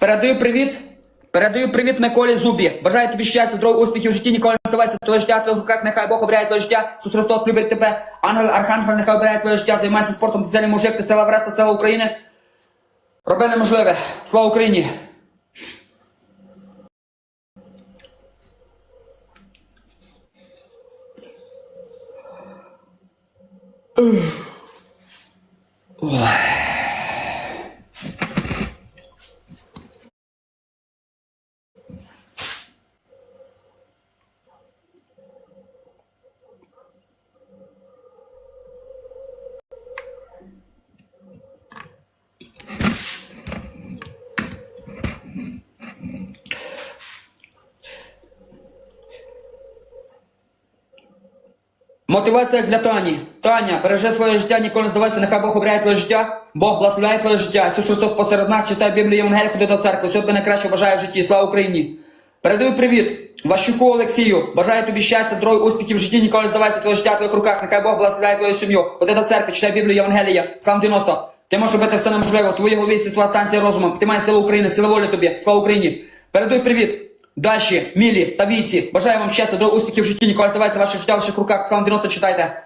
Передаю привіт. Передаю привіт Миколі Зубі. Бажаю тобі щастя, здоров'я, успіхів в житті, ніколи не здавайся. Твоє життя в руках, нехай Бог обирає твоє життя. Ісус Христос любить тебе. Ангел, Архангел, нехай обирає твоє життя. Займайся спортом, ти сильний мужик, ти сила Вреста, сила України. Роби неможливе. Слава Україні! Мотивація для Тані. Таня, бережи своє життя, ніколи не здавайся, нехай Бог обирає твоє життя. Бог благословляє твоє життя. Ісус Христос посеред нас, читай Біблію Євангелія, ходи до церкви. Все тобі найкраще бажаю в житті. Слава Україні! Передаю привіт Ващуку Олексію. Бажаю тобі щастя, здоров'я, успіхів в житті, ніколи не здавайся, твоє життя в твоїх руках. Нехай Бог благословляє твою сім'ю. Ходи до церкви, читай Біблію Євангелія. Сам 90. Ти можеш робити все неможливе. В твоїй голові світова станція розуму. Ти маєш силу України, сила волі тобі. Слава Україні! Передаю привіт. Даші, Мілі та Віці. Бажаю вам щастя, до успіхів в житті, ніколи здавайте ваше життя в ваших руках. Сам 90 читайте.